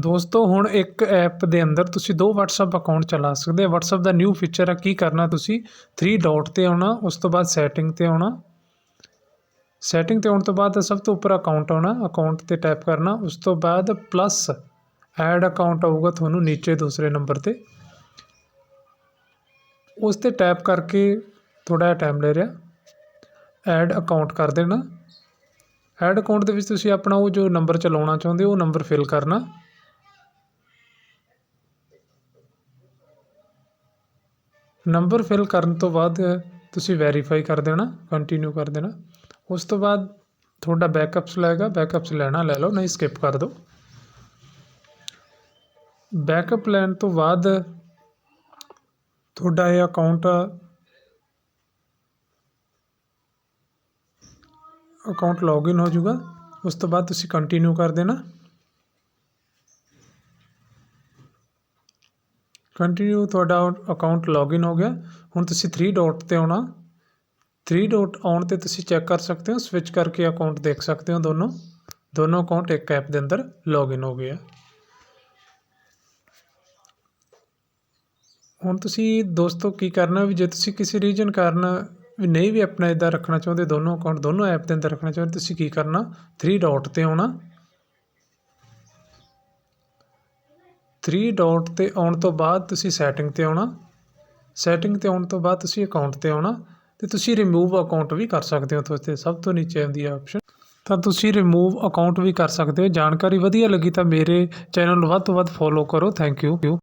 ਦੋਸਤੋ, ਹੁਣ ਇੱਕ ਐਪ ਦੇ ਅੰਦਰ ਤੁਸੀਂ ਦੋ WhatsApp ਅਕਾਊਂਟ ਚਲਾ ਸਕਦੇ ਹੋ। WhatsApp ਦਾ ਨਿਊ ਫੀਚਰ ਆ, ਕੀ ਕਰਨਾ ਤੁਸੀਂ? 3 ਡਾਟ ਤੇ ਆਉਣਾ, ਉਸ ਤੋਂ ਬਾਅਦ ਸੈਟਿੰਗ ਤੇ ਆਉਣਾ। ਸੈਟਿੰਗ ਤੇ ਆਉਣ ਤੋਂ ਬਾਅਦ ਸਭ ਤੋਂ ਉੱਪਰ ਅਕਾਊਂਟ ਆਉਣਾ ਅਕਾਊਂਟ ਤੇ ਟੈਪ ਕਰਨਾ। ਉਸ ਤੋਂ ਬਾਅਦ ਪਲੱਸ ਐਡ ਅਕਾਊਂਟ ਆਊਗਾ ਤੁਹਾਨੂੰ ਨੀਚੇ ਦੂਸਰੇ ਨੰਬਰ ਤੇ। ਉਸ ਤੇ ਟੈਪ ਕਰਕੇ ਥੋੜਾ ਜਿਹਾ ਟਾਈਮ ਲੈ ਰਿਹਾ। ਐਡ ਅਕਾਊਂਟ ਕਰ ਦੇਣਾ। ਐਡ ਅਕਾਊਂਟ ਦੇ ਵਿੱਚ ਤੁਸੀਂ ਆਪਣਾ ਉਹ ਜੋ ਨੰਬਰ ਚਲਾਉਣਾ ਚਾਹੁੰਦੇ ਹੋ, ਉਹ ਨੰਬਰ ਫਿਲ ਕਰਨਾ। ਨੰਬਰ ਫਿਲ ਕਰਨ ਤੋਂ ਬਾਅਦ ਤੁਸੀਂ ਵੈਰੀਫਾਈ ਕਰ ਦੇਣਾ ਕੰਟੀਨਿਊ ਕਰ ਦੇਣਾ। ਉਸ ਤੋਂ ਬਾਅਦ ਤੁਹਾਡਾ ਬੈਕਅਪਸ ਲਏਗਾ ਬੈਕਅਪਸ ਲੈਣਾ ਲੈ ਲਓ, ਨਹੀਂ ਸਕਿਪ ਕਰ ਦਿਓ। ਬੈਕਅਪ ਲੈਣ ਤੋਂ ਬਾਅਦ ਤੁਹਾਡਾ ਇਹ ਅਕਾਊਂਟ ਅਕਾਊਂਟ ਲੌਗਇਨ ਹੋ ਜਾਊਗਾ। ਉਸ ਤੋਂ ਬਾਅਦ ਤੁਸੀਂ ਕੰਟੀਨਿਊ ਕਰ ਦੇਣਾ। ਕੰਟੀਨਿਊ ਤੁਹਾਡਾ ਅਕਾਊਂਟ ਲੌਗਇਨ ਹੋ ਗਿਆ। ਹੁਣ ਤੁਸੀਂ 3 ਡਾਟ ਤੇ ਆਉਣਾ। 3 ਡਾਟ ਆਉਣ ਤੇ ਤੁਸੀਂ ਚੈੱਕ ਕਰ ਸਕਦੇ ਹੋ ਸਵਿਚ ਕਰਕੇ ਅਕਾਊਂਟ ਦੇਖ ਸਕਦੇ ਹੋ ਦੋਨੋਂ। ਦੋਨੋਂ ਅਕਾਊਂਟ ਇੱਕ ਐਪ ਦੇ ਅੰਦਰ ਲੌਗਇਨ ਹੋ ਗਏ ਆ। ਹੁਣ ਤੁਸੀਂ ਦੋਸਤੋ ਕੀ ਕਰਨਾ ਵੀ ਜੇ ਤੁਸੀਂ ਕਿਸੇ ਰੀਜਨ ਕਾਰਨ ਵੀ ਨਹੀਂ ਵੀ ਆਪਣਾ ਇਦਾਂ ਰੱਖਣਾ ਚਾਹੁੰਦੇ, ਦੋਨੋਂ ਅਕਾਊਂਟ ਦੋਨੋਂ ਐਪ ਦੇ ਅੰਦਰ ਰੱਖਣਾ ਚਾਹੁੰਦੇ, ਤੁਸੀਂ ਕੀ ਕਰਨਾ? 3 ਡਾਟ ਤੇ ਆਉਣਾ। ਥ੍ਰੀ ਡੋਟ ਤੇ ਆਉਣ ਤੋਂ ਬਾਅਦ ਤੁਸੀਂ ਸੈਟਿੰਗ ਤੇ ਆਉਣਾ। ਸੈਟਿੰਗ ਤੇ ਆਉਣ ਤੋਂ ਬਾਅਦ ਤੁਸੀਂ ਅਕਾਊਂਟ ਤੇ ਆਉਣਾ ਅਤੇ ਤੁਸੀਂ ਰਿਮੂਵ ਅਕਾਊਂਟ ਵੀ ਕਰ ਸਕਦੇ ਹੋ। ਉੱਥੇ ਸਭ ਤੋਂ ਨੀਚੇ ਆਉਂਦੀ ਹੈ ਆਪਸ਼ਨ ਤਾਂ ਤੁਸੀਂ ਰਿਮੂਵ ਅਕਾਊਂਟ ਵੀ ਕਰ ਸਕਦੇ ਹੋ। ਜਾਣਕਾਰੀ ਵਧੀਆ ਲੱਗੀ ਤਾਂ ਮੇਰੇ ਚੈਨਲ ਨੂੰ ਵੱਧ ਤੋਂ ਵੱਧ ਫੋਲੋ ਕਰੋ। Thank you